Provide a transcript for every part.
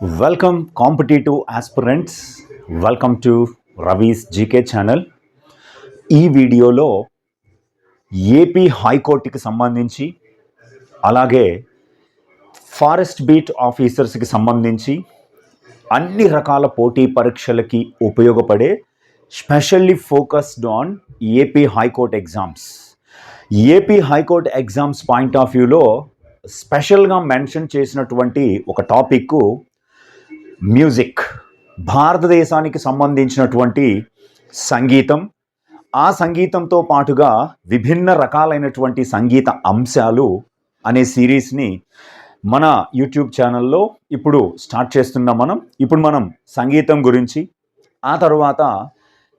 Welcome competitive aspirants welcome to Ravi's GK channel ఈ వీడియోలో AP హైకోర్టుకి సంబంధించి అలాగే ఫారెస్ట్ బీట్ ఆఫీసర్స్కి సంబంధించి అన్ని రకాల పోటీ పరీక్షలకి ఉపయోగపడే specially focused on AP high court exams. AP high court exams point of వ్యూలో స్పెషల్గా మెన్షన్ చేసినటువంటి ఒక టాపిక్ మ్యూజిక్. భారతదేశానికి సంబంధించినటువంటి సంగీతం. ఆ సంగీతంతో పాటుగా విభిన్న రకాలైనటువంటి సంగీత అంశాలు అనే సిరీస్ని మన యూట్యూబ్ ఛానల్లో ఇప్పుడు స్టార్ట్ చేస్తున్నాం మనం. ఇప్పుడు మనం సంగీతం గురించి ఆ తర్వాత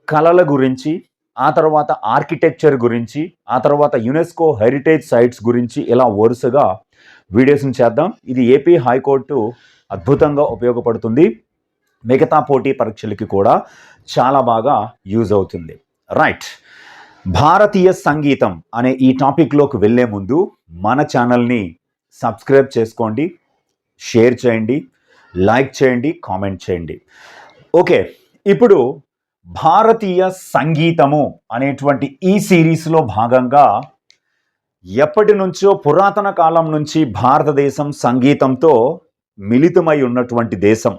కళల గురించి ఆ తర్వాత ఆర్కిటెక్చర్ గురించి ఆ తర్వాత యునెస్కో హెరిటేజ్ సైట్స్ గురించి ఇలా వరుసగా వీడియోస్ని చేద్దాం. ఇది ఏపీ హైకోర్టు అద్భుతంగా ఉపయోగపడుతుంది. మిగతా పోటీ పరీక్షలకి కూడా చాలా బాగా యూజ్ అవుతుంది. రైట్. భారతీయ సంగీతం అనే ఈ టాపిక్లోకి వెళ్ళే ముందు మన ఛానల్ని సబ్స్క్రైబ్ చేసుకోండి షేర్ చేయండి లైక్ చేయండి కామెంట్ చేయండి. ఓకే. ఇప్పుడు భారతీయ సంగీతము అనేటువంటి ఈ సిరీస్లో భాగంగా ఎప్పటి నుంచో పురాతన కాలం నుంచి భారతదేశం సంగీతంతో మిళితమై ఉన్నటువంటి దేశం.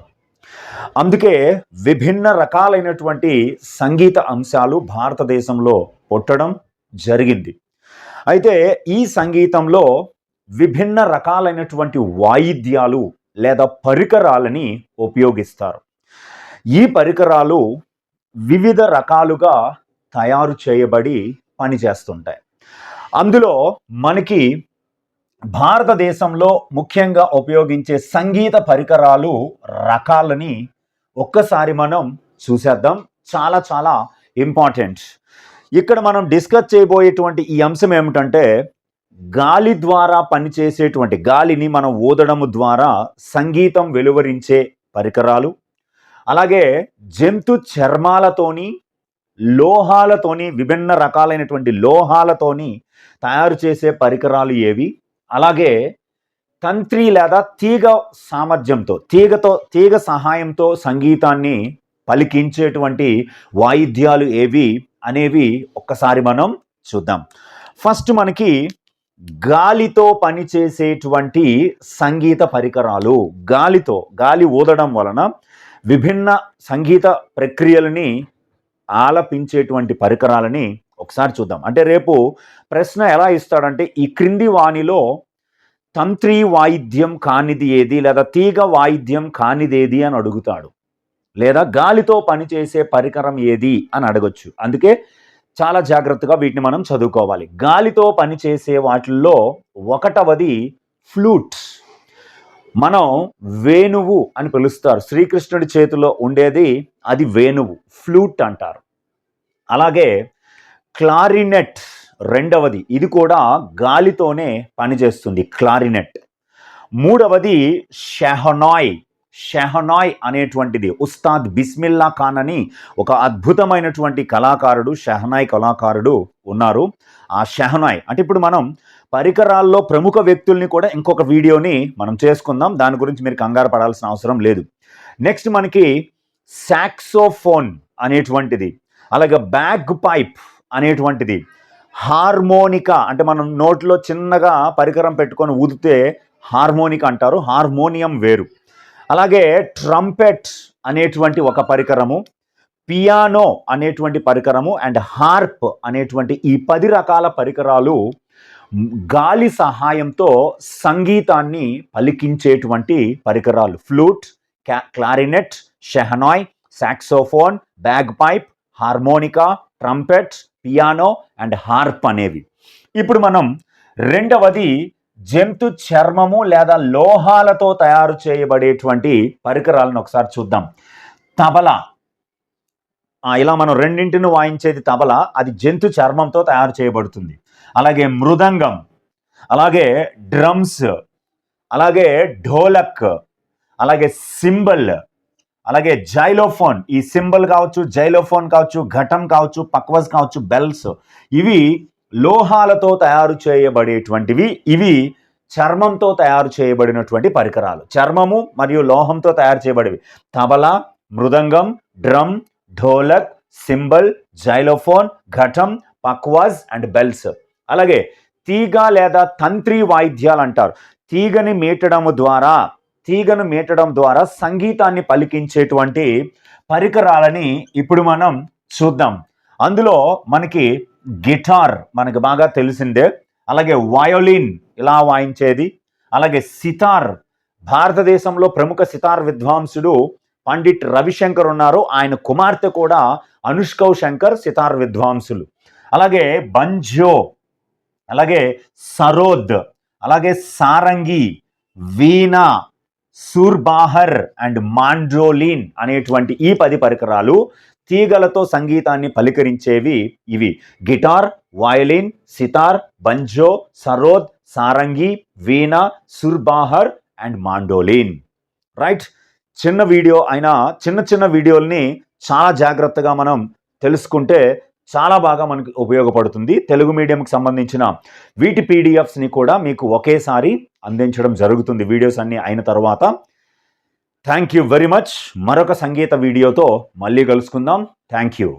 అందుకే విభిన్న రకాలైనటువంటి సంగీత అంశాలు భారతదేశంలో పుట్టడం జరిగింది. అయితే ఈ సంగీతంలో విభిన్న రకాలైనటువంటి వాయిద్యాలు లేదా పరికరాలని ఉపయోగిస్తారు. ఈ పరికరాలు వివిధ రకాలుగా తయారు చేయబడి పనిచేస్తుంటాయి. అందులో మనకి భారతదేశంలో ముఖ్యంగా ఉపయోగించే సంగీత పరికరాలు రకాలని ఒక్కసారి మనం చూసేద్దాం. చాలా చాలా ఇంపార్టెంట్. ఇక్కడ మనం డిస్కస్ చేయబోయేటువంటి ఈ అంశం ఏమిటంటే గాలి ద్వారా పనిచేసేటువంటి గాలిని మనం ఊదడం ద్వారా సంగీతం వెలువరించే పరికరాలు అలాగే జంతు చర్మాలతోని లోహాలతోని విభిన్న రకాలైనటువంటి లోహాలతోని తయారు చేసే పరికరాలు ఏవి? అలాగే తంత్రి లేదా తీగ సామర్థ్యంతో తీగతో తీగ సహాయంతో సంగీతాన్ని పలికించేటువంటి వాయిద్యాలు ఏవి అనేవి ఒక్కసారి మనం చూద్దాం. ఫస్ట్ మనకి గాలితో పనిచేసేటువంటి సంగీత పరికరాలు గాలితో గాలి ఊదడం వలన విభిన్న సంగీత ప్రక్రియలని ఆలపించేటువంటి పరికరాలని ఒకసారి చూద్దాం. అంటే రేపు ప్రశ్న ఎలా ఇస్తాడంటే ఈ క్రింది వాణిలో తంత్రి వాయిద్యం కానిది ఏది లేదా తీగ వాయిద్యం కానిది ఏది అని అడుగుతాడు. లేదా గాలితో పనిచేసే పరికరం ఏది అని అడగొచ్చు. అందుకే చాలా జాగ్రత్తగా వీటిని మనం చదువుకోవాలి. గాలితో పనిచేసే వాటిల్లో ఒకటవది ఫ్లూట్ మనం వేణువు అని పిలుస్తారు. శ్రీకృష్ణుడి చేతిలో ఉండేది అది వేణువు. ఫ్లూట్ అంటారు. అలాగే క్లారినెట్ రెండవది. ఇది కూడా గాలితోనే పనిచేస్తుంది క్లారినెట్. మూడవది షెహనాయ్. షెహనాయ్ అనేటువంటిది. ఉస్తాద్ బిస్మిల్లా ఖాన్ అని ఒక అద్భుతమైనటువంటి కళాకారుడు షెహనాయ్ కళాకారుడు ఉన్నారు. ఆ షెహనాయ్. అంటే ఇప్పుడు మనం పరికరాల్లో ప్రముఖ వ్యక్తుల్ని కూడా ఇంకొక వీడియోని మనం చేసుకుందాం. దాని గురించి మీరు కంగారు పడాల్సిన అవసరం లేదు. నెక్స్ట్ మనకి సాక్సోఫోన్ అనేటువంటిది. అలాగే బ్యాగ్ పైప్. అనేటువంటిది. హార్మోనికా అంటే మనం నోట్లో చిన్నగా పరికరం పెట్టుకొని ఊదితే హార్మోనిక అంటారు హార్మోనియం వేరు. అలాగే ట్రంపెట్ అనేటువంటి ఒక పరికరము పియానో అనేటువంటి పరికరము అండ్ హార్ప్ అనేటువంటి ఈ పది రకాల పరికరాలు గాలి సహాయంతో సంగీతాన్ని పలికించేటువంటి పరికరాలు. Flute clarinet shehnai saxophone bagpipe harmonica trumpet piano and harp అనేవి. ఇప్పుడు మనం రెండవది జంతు చర్మము లేదా లోహాలతో తయారు చేయబడేటువంటి పరికరాలను ఒకసారి చూద్దాం. తబలా. ఇలా మనం రెండింటిని వాయించేది తబల అది జంతు చర్మంతో తయారు చేయబడుతుంది. అలాగే మృదంగం అలాగే డ్రమ్స్ అలాగే ఢోలక్ అలాగే సింబల్ అలాగే జైలోఫోన్ ఈ సింబల్ కావచ్చు జైలోఫోన్ కావచ్చు ఘటం కావచ్చు పక్వస్ కావచ్చు బెల్స్ ఇవి లోహాలతో తయారు చేయబడేటువంటివి. ఇవి చర్మంతో తయారు చేయబడినటువంటి పరికరాలు. చర్మము మరియు లోహంతో తయారు చేయబడివి. Tabla mridangam drum dholak cymbal xylophone ghatam pakhawaj and bells. అలాగే తీగ లేదా తంత్రి వాయిద్యాలు అంటారు. తీగని మీటడం ద్వారా తీగను మేటడం ద్వారా సంగీతాన్ని పలికించేటువంటి పరికరాలని ఇప్పుడు మనం చూద్దాం. అందులో మనకి గిటార్ మనకు బాగా తెలిసిందే. అలాగే వయోలిన్ ఇలా వాయించేది. అలాగే సితార్ భారతదేశంలో ప్రముఖ సితార్ విద్వాంసుడు పండిట్ రవిశంకర్ ఉన్నారు. ఆయన కుమార్తె కూడా అనుష్కౌ శంకర్ సితార్ విద్వాంసులు. అలాగే బంజో అలాగే సరోద్ అలాగే సారంగి వీణ సూర్బాహర్ అండ్ మాండ్రోలిన్ అనేటువంటి ఈ పది పరికరాలు తీగలతో సంగీతాన్ని పలికరించేవి ఇవి. Guitar violin sitar banjo sarod sarangi veena surbahar and mandolin right? చిన్న వీడియో అయినా చిన్న చిన్న వీడియోల్ని చాలా జాగ్రత్తగా మనం తెలుసుకుంటే చాలా బాగా మనకి ఉపయోగపడుతుంది. తెలుగు మీడియంకి సంబంధించిన వీటి పీడిఎఫ్స్ని కూడా మీకు ఒకేసారి అందించడం జరుగుతుంది. వీడియోస్ అన్నీ అయిన తర్వాత. థ్యాంక్ యూ వెరీ మచ్ మరొక సంగీత వీడియోతో మళ్ళీ కలుసుకుందాం. Thank you